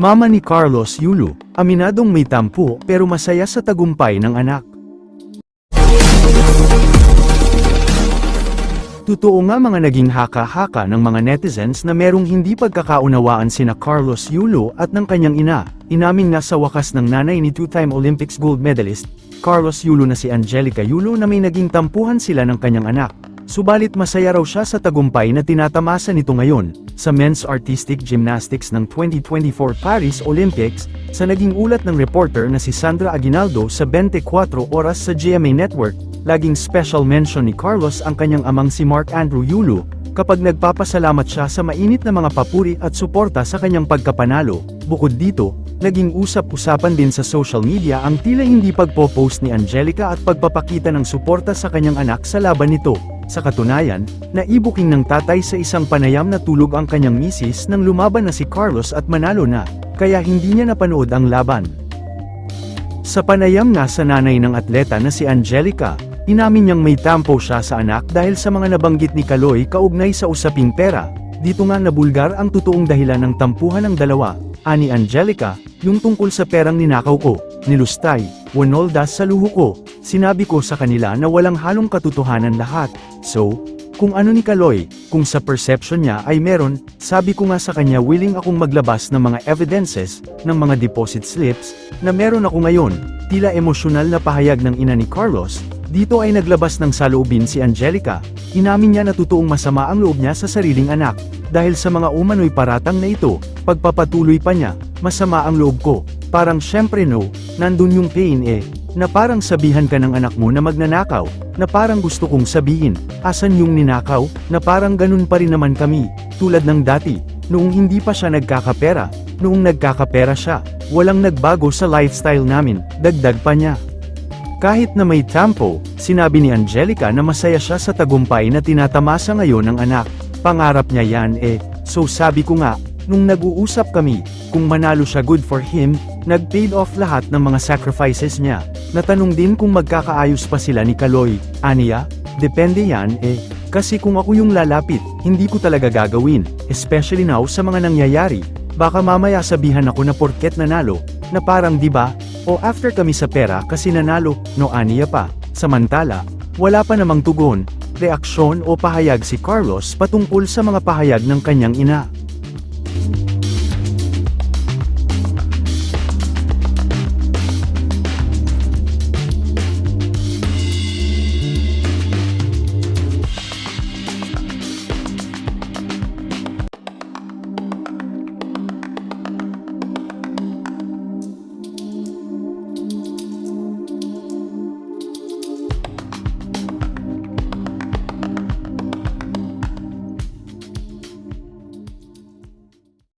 Mama ni Carlos Yulu, aminadong may tampo pero masaya sa tagumpay ng anak. Totoo nga mga naging haka-haka ng mga netizens na merong hindi pagkakaunawaan sina Carlos Yulo at ng kanyang ina. Inamin nga sa wakas ng nanay ni two-time Olympics gold medalist, Carlos Yulo na si Angelica Yulo na may naging tampuhan sila ng kanyang anak. Subalit masaya raw siya sa tagumpay na tinatamasa nito ngayon, sa Men's Artistic Gymnastics ng 2024 Paris Olympics, sa naging ulat ng reporter na si Sandra Aguinaldo sa 24 oras sa GMA Network, laging special mention ni Carlos ang kanyang amang si Mark Andrew Yulu, kapag nagpapasalamat siya sa mainit na mga papuri at suporta sa kanyang pagkapanalo. Bukod dito, naging usap-usapan din sa social media ang tila hindi pagpo-post ni Angelica at pagpapakita ng suporta sa kanyang anak sa laban nito. Sa katunayan, naibuking ng tatay sa isang panayam na tulog ang kanyang misis nang lumaban na si Carlos at manalo na, kaya hindi niya napanood ang laban. Sa panayam nga sa nanay ng atleta na si Angelica, inamin niyang may tampo siya sa anak dahil sa mga nabanggit ni Kaloy kaugnay sa usaping pera. Dito nga nabulgar ang totoong dahilan ng tampuhan ng dalawa, ani Angelica, yung tungkol sa perang ninakaw ko, nilustay, wanolda sa luho ko. Sinabi ko sa kanila na walang halong katotohanan lahat. So, kung ano ni Kaloy, kung sa perception niya ay meron, sabi ko nga sa kanya willing akong maglabas ng mga evidences, ng mga deposit slips, na meron ako ngayon, tila emosyonal na pahayag ng ina ni Carlos, dito ay naglabas ng saloobin si Angelica, inamin niya na totoong masama ang loob niya sa sariling anak, dahil sa mga umano'y paratang na ito, pagpapatuloy pa niya, masama ang loob ko, parang syempre no, nandun yung pain eh, na parang sabihan ka ng anak mo na magnanakaw, na parang gusto kong sabihin, asan yung ninakaw, na parang ganun pa rin naman kami, tulad ng dati, noong hindi pa siya nagkakapera, noong nagkakapera siya, walang nagbago sa lifestyle namin, dagdag pa niya. Kahit na may tampo, sinabi ni Angelica na masaya siya sa tagumpay na tinatamasa ngayon ng anak. Pangarap niya yan eh, so sabi ko nga, nung nag-uusap kami, kung manalo siya good for him, nag-paid off lahat ng mga sacrifices niya. Natanong din kung magkakaayos pa sila ni Kaloy, Aniya, depende yan eh, kasi kung ako yung lalapit, hindi ko talaga gagawin, especially now sa mga nangyayari. Baka mamaya sabihan ako na porket nanalo, na parang 'di ba? O after kami sa pera kasi nanalo, no aniya pa. Samantala, wala pa namang tugon, reaksyon o pahayag si Carlos patungkol sa mga pahayag ng kanyang ina.